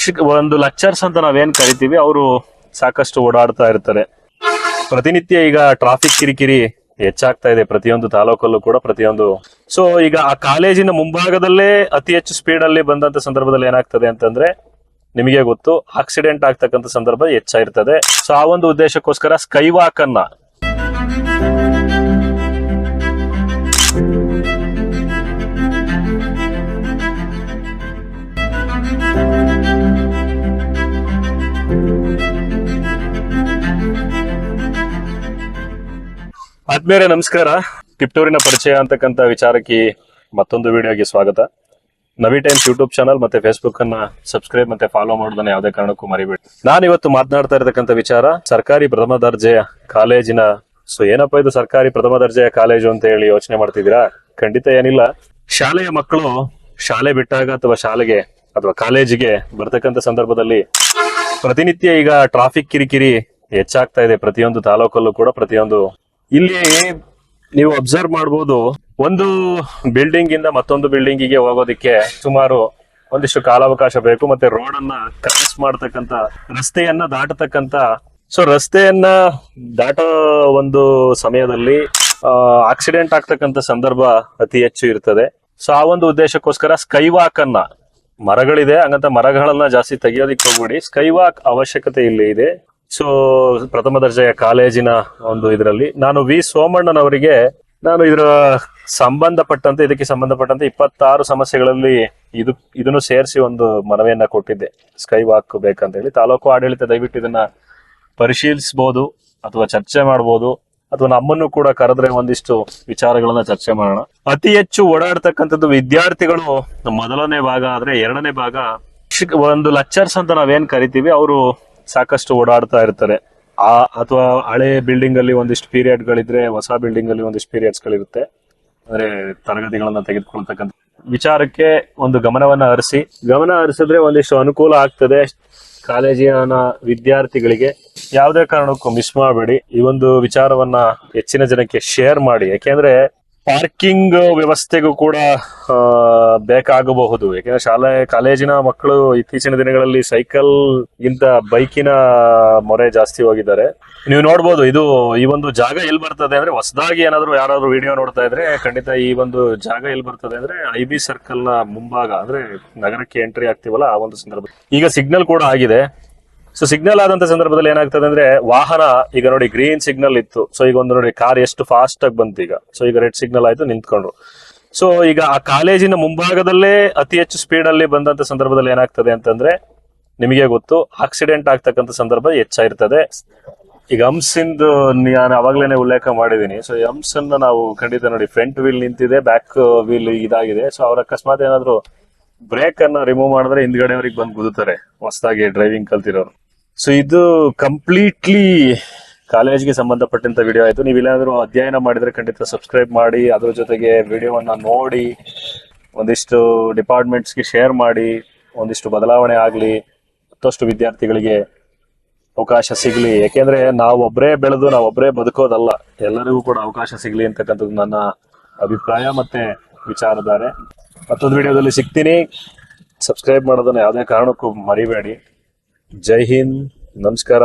ಶಿಕ್- ಒಂದು ಲೆಕ್ಚರ್ಸ್ ಅಂತ ನಾವೇನ್ ಕರಿತೀವಿ, ಅವರು ಸಾಕಷ್ಟು ಓಡಾಡ್ತಾ ಇರ್ತಾರೆ. ಪ್ರತಿನಿತ್ಯ ಈಗ ಟ್ರಾಫಿಕ್ ಕಿರಿಕಿರಿ ಹೆಚ್ಚಾಗ್ತಾ ಇದೆ ಪ್ರತಿಯೊಂದು ತಾಲೂಕಲ್ಲೂ ಕೂಡ ಪ್ರತಿಯೊಂದು. ಸೊ ಈಗ ಆ ಕಾಲೇಜಿನ ಮುಂಭಾಗದಲ್ಲೇ ಅತಿ ಹೆಚ್ಚು ಸ್ಪೀಡ್ ಅಲ್ಲಿ ಬಂದಂತ ಸಂದರ್ಭದಲ್ಲಿ ಏನಾಗ್ತದೆ ಅಂತಂದ್ರೆ, ನಿಮಗೆ ಗೊತ್ತು ಆಕ್ಸಿಡೆಂಟ್ ಆಗ್ತಕ್ಕಂಥ ಸಂದರ್ಭ ಹೆಚ್ಚಾಗಿರ್ತದೆ. ಸೊ ಆ ಒಂದು ಉದ್ದೇಶಕ್ಕೋಸ್ಕರ ಸ್ಕೈ ಅನ್ನ ಆದ್ಮೇಲೆ ನಮಸ್ಕಾರ. ಟಿಪ್ಟೂರಿನ ಪರಿಚಯ ಅಂತಕ್ಕಂಥ ವಿಚಾರಕ್ಕೆ ಮತ್ತೊಂದು ವಿಡಿಯೋಗೆ ಸ್ವಾಗತ. ನವಿ ಟೈಮ್ಸ್ ಯೂಟ್ಯೂಬ್ ಚಾನಲ್ ಮತ್ತೆ ಫೇಸ್ಬುಕ್ ಅನ್ನ ಸಬ್ಸ್ಕ್ರೈಬ್ ಮತ್ತೆ ಫಾಲೋ ಮಾಡೋದನ್ನ ಯಾವುದೇ ಕಾರಣಕ್ಕೂ ಮರಿಬೇಡಿ. ನಾನು ಇವತ್ತು ಮಾತನಾಡ್ತಾ ಇರತಕ್ಕಂಥ ವಿಚಾರ ಸರ್ಕಾರಿ ಪ್ರಥಮ ದರ್ಜೆಯ ಕಾಲೇಜಿನ ಸೊ ಏನಪ್ಪಾ ಇದು ಸರ್ಕಾರಿ ಪ್ರಥಮ ದರ್ಜೆಯ ಕಾಲೇಜು ಅಂತ ಹೇಳಿ ಯೋಚನೆ ಮಾಡ್ತಿದ್ದೀರಾ? ಖಂಡಿತ ಏನಿಲ್ಲ. ಶಾಲೆಯ ಮಕ್ಕಳು ಶಾಲೆ ಬಿಟ್ಟಾಗ ಅಥವಾ ಶಾಲೆಗೆ ಅಥವಾ ಕಾಲೇಜಿಗೆ ಬರ್ತಕ್ಕಂಥ ಸಂದರ್ಭದಲ್ಲಿ ಪ್ರತಿನಿತ್ಯ ಈಗ ಟ್ರಾಫಿಕ್ ಕಿರಿಕಿರಿ ಹೆಚ್ಚಾಗ್ತಾ ಇದೆ. ಪ್ರತಿಯೊಂದು ತಾಲೂಕಲ್ಲೂ ಕೂಡ ಪ್ರತಿಯೊಂದು ಇಲ್ಲಿ ನೀವು ಅಬ್ಸರ್ವ್ ಮಾಡಬಹುದು ಒಂದು ಬಿಲ್ಡಿಂಗ್ ಇಂದ ಮತ್ತೊಂದು ಬಿಲ್ಡಿಂಗ್ಗೆ ಹೋಗೋದಿಕ್ಕೆ ಸುಮಾರು ಒಂದಿಷ್ಟು ಕಾಲಾವಕಾಶ ಬೇಕು, ಮತ್ತೆ ರೋಡ್ ಅನ್ನ ಕ್ರಾಸ್ ಮಾಡತಕ್ಕಂತ ರಸ್ತೆಯನ್ನ ದಾಟತಕ್ಕಂತ ಸೊ ರಸ್ತೆಯನ್ನ ದಾಟೋ ಒಂದು ಸಮಯದಲ್ಲಿ ಆಕ್ಸಿಡೆಂಟ್ ಆಗ್ತಕ್ಕಂತ ಸಂದರ್ಭ ಅತಿ ಹೆಚ್ಚು ಇರ್ತದೆ. ಸೊ ಆ ಒಂದು ಉದ್ದೇಶಕ್ಕೋಸ್ಕರ ಸ್ಕೈ ವಾಕ್ ಅನ್ನ, ಮರಗಳಿದೆ, ಹಂಗಂತ ಮರಗಳನ್ನ ಜಾಸ್ತಿ ತೆಗಿಯೋದಿಕ್ಕೆ ಹೋಗ್ಬಿಡಿ. ಸ್ಕೈ ವಾಕ್ ಅವಶ್ಯಕತೆ ಇಲ್ಲಿ ಇದೆ. ಸೊ ಪ್ರಥಮ ದರ್ಜೆಯ ಕಾಲೇಜಿನ ಒಂದು ಇದರಲ್ಲಿ ನಾನು ವಿ ಸೋಮಣ್ಣನವರಿಗೆ ನಾನು ಇದರ ಸಂಬಂಧಪಟ್ಟಂತೆ, ಇದಕ್ಕೆ ಸಂಬಂಧಪಟ್ಟಂತೆ ಇಪ್ಪತ್ತಾರು ಸಮಸ್ಯೆಗಳಲ್ಲಿ ಇದು, ಇದನ್ನು ಸೇರಿಸಿ ಒಂದು ಮನವಿಯನ್ನ ಕೊಟ್ಟಿದ್ದೆ. ಸ್ಕೈ ವಾಕ್ ಬೇಕಂತ ಹೇಳಿ ತಾಲೂಕು ಆಡಳಿತ ದಯವಿಟ್ಟು ಇದನ್ನ ಪರಿಶೀಲಿಸಬಹುದು ಅಥವಾ ಚರ್ಚೆ ಮಾಡಬಹುದು ಅಥವಾ ನಮ್ಮನ್ನು ಕೂಡ ಕರೆದ್ರೆ ಒಂದಿಷ್ಟು ವಿಚಾರಗಳನ್ನ ಚರ್ಚೆ ಮಾಡೋಣ. ಅತಿ ಹೆಚ್ಚು ಓಡಾಡ್ತಕ್ಕಂಥದ್ದು ವಿದ್ಯಾರ್ಥಿಗಳು ಮೊದಲನೇ ಭಾಗ ಆದ್ರೆ ಎರಡನೇ ಭಾಗ. ಒಂದು ಲೆಕ್ಚರ್ಸ್ ಅಂತ ನಾವೇನ್ ಕರಿತೀವಿ, ಅವರು ಸಾಕಷ್ಟು ಓಡಾಡ್ತಾ ಇರ್ತಾರೆ. ಆ ಅಥವಾ ಹಳೆ ಬಿಲ್ಡಿಂಗ್ ಅಲ್ಲಿ ಒಂದಿಷ್ಟು ಪೀರಿಯಡ್ ಗಳಿದ್ರೆ ಹೊಸ ಬಿಲ್ಡಿಂಗ್ ಅಲ್ಲಿ ಒಂದಿಷ್ಟು ಪೀರಿಯಡ್ಸ್ ಗಳಿರುತ್ತೆ. ಅಂದ್ರೆ ತರಗತಿಗಳನ್ನ ತೆಗೆದುಕೊಳ್ತಕ್ಕಂಥ ವಿಚಾರಕ್ಕೆ ಒಂದು ಗಮನವನ್ನ ಹರಿಸಿ. ಗಮನ ಹರಿಸಿದ್ರೆ ಒಂದಿಷ್ಟು ಅನುಕೂಲ ಆಗ್ತದೆ. ಕಾಲೇಜಿನ ವಿದ್ಯಾರ್ಥಿಗಳಿಗೆ ಯಾವುದೇ ಕಾರಣಕ್ಕೂ ಮಿಸ್ ಮಾಡಬೇಡಿ. ಈ ಒಂದು ವಿಚಾರವನ್ನ ಹೆಚ್ಚಿನ ಜನಕ್ಕೆ ಶೇರ್ ಮಾಡಿ. ಯಾಕೆಂದ್ರೆ ಪಾರ್ಕಿಂಗ್ ವ್ಯವಸ್ಥೆಗೂ ಕೂಡ ಬೇಕಾಗಬಹುದು. ಯಾಕೆಂದ್ರೆ ಶಾಲೆ, ಕಾಲೇಜಿನ ಮಕ್ಕಳು ಇತ್ತೀಚಿನ ದಿನಗಳಲ್ಲಿ ಸೈಕಲ್ ಗಿಂತ ಬೈಕಿನ ಮೊರೆ ಜಾಸ್ತಿ ಹೋಗಿದ್ದಾರೆ. ನೀವು ನೋಡ್ಬೋದು, ಇದು ಈ ಒಂದು ಜಾಗ ಎಲ್ ಬರ್ತದೆ ಅಂದ್ರೆ ಹೊಸದಾಗಿ ಏನಾದ್ರು ಯಾರಾದ್ರು ವಿಡಿಯೋ ನೋಡ್ತಾ ಇದ್ರೆ ಖಂಡಿತ ಈ ಒಂದು ಜಾಗ ಎಲ್ ಬರ್ತದೆ ಅಂದ್ರೆ ಐ ಬಿ ಸರ್ಕಲ್ನ ಮುಂಭಾಗ, ಅಂದ್ರೆ ನಗರಕ್ಕೆ ಎಂಟ್ರಿ ಆಗ್ತಿವಲ್ಲ ಆ ಒಂದು ಸಂದರ್ಭ ಈಗ ಸಿಗ್ನಲ್ ಕೂಡ ಆಗಿದೆ. ಸೊ ಸಿಗ್ನಲ್ ಆದಂತ ಸಂದರ್ಭದಲ್ಲಿ ಏನಾಗ್ತದೆ ಅಂದ್ರೆ ವಾಹನ ಈಗ ನೋಡಿ ಗ್ರೀನ್ ಸಿಗ್ನಲ್ ಇತ್ತು. ಸೊ ಈಗ ಒಂದು ನೋಡಿ ಕಾರ್ ಎಷ್ಟು ಫಾಸ್ಟ್ ಆಗಿ ಬಂತು ಈಗ. ಸೊ ಈಗ ರೆಡ್ ಸಿಗ್ನಲ್ ಆಯ್ತು, ನಿಂತ್ಕೊಂಡ್ರು. ಸೊ ಈಗ ಆ ಕಾಲೇಜಿನ ಮುಂಭಾಗದಲ್ಲೇ ಅತಿ ಹೆಚ್ಚು ಸ್ಪೀಡ್ ಅಲ್ಲಿ ಬಂದಂತ ಸಂದರ್ಭದಲ್ಲಿ ಏನಾಗ್ತದೆ ಅಂತಂದ್ರೆ ನಿಮಗೆ ಗೊತ್ತು ಆಕ್ಸಿಡೆಂಟ್ ಆಗ್ತಕ್ಕಂಥ ಸಂದರ್ಭ ಹೆಚ್ಚಾಗಿರ್ತದೆ. ಈಗ ಹಂಸ್ ಇಂದು ನಾನು ಅವಾಗ್ಲೇನೆ ಉಲ್ಲೇಖ ಮಾಡಿದೀನಿ ಸೊ ಹಂಸ್ ಅನ್ನ ನಾವು ಖಂಡಿತ ನೋಡಿ ಫ್ರಂಟ್ ವೀಲ್ ನಿಂತಿದೆ ಬ್ಯಾಕ್ ವೀಲ್ ಇದಾಗಿದೆ. ಸೊ ಅವ್ರ ಅಕಸ್ಮಾತ್ ಏನಾದ್ರು ಬ್ರೇಕ್ ಅನ್ನ ರಿಮೂವ್ ಮಾಡಿದ್ರೆ ಹಿಂದ್ಗಡೆಯವ್ರಿಗೆ ಬಂದು ಗುದುತ್ತಾರೆ ಹೊಸದಾಗಿ ಡ್ರೈವಿಂಗ್ ಕಲ್ತಿರೋರು. ಸೊ ಇದು ಕಂಪ್ಲೀಟ್ಲಿ ಕಾಲೇಜ್ಗೆ ಸಂಬಂಧಪಟ್ಟಂತ ವಿಡಿಯೋ ಆಯಿತು. ನೀವು ಇಲ್ಲಾದ್ರೂ ಅಧ್ಯಯನ ಮಾಡಿದರೆ ಖಂಡಿತ ಸಬ್ಸ್ಕ್ರೈಬ್ ಮಾಡಿ, ಅದ್ರ ಜೊತೆಗೆ ವಿಡಿಯೋವನ್ನು ನೋಡಿ, ಒಂದಿಷ್ಟು ಡಿಪಾರ್ಟ್ಮೆಂಟ್ಸ್ಗೆ ಶೇರ್ ಮಾಡಿ, ಒಂದಿಷ್ಟು ಬದಲಾವಣೆ ಆಗಲಿ, ಮತ್ತಷ್ಟು ವಿದ್ಯಾರ್ಥಿಗಳಿಗೆ ಅವಕಾಶ ಸಿಗಲಿ. ಯಾಕೆಂದರೆ ನಾವೊಬ್ಬರೇ ಬೆಳೆದು ನಾವೊಬ್ಬರೇ ಬದುಕೋದಲ್ಲ. ಎಲ್ಲರಿಗೂ ಕೂಡ ಅವಕಾಶ ಸಿಗಲಿ ಅಂತಕ್ಕಂಥದ್ದು ನನ್ನ ಅಭಿಪ್ರಾಯ ಮತ್ತು ವಿಚಾರಧಾರೆ. ಮತ್ತೊಂದು ವಿಡಿಯೋದಲ್ಲಿ ಸಿಗ್ತೀನಿ. ಸಬ್ಸ್ಕ್ರೈಬ್ ಮಾಡೋದನ್ನು ಯಾವುದೇ ಕಾರಣಕ್ಕೂ ಮರಿಬೇಡಿ. ಜೈ ಹಿಂದ್ ನಮಸ್ಕಾರ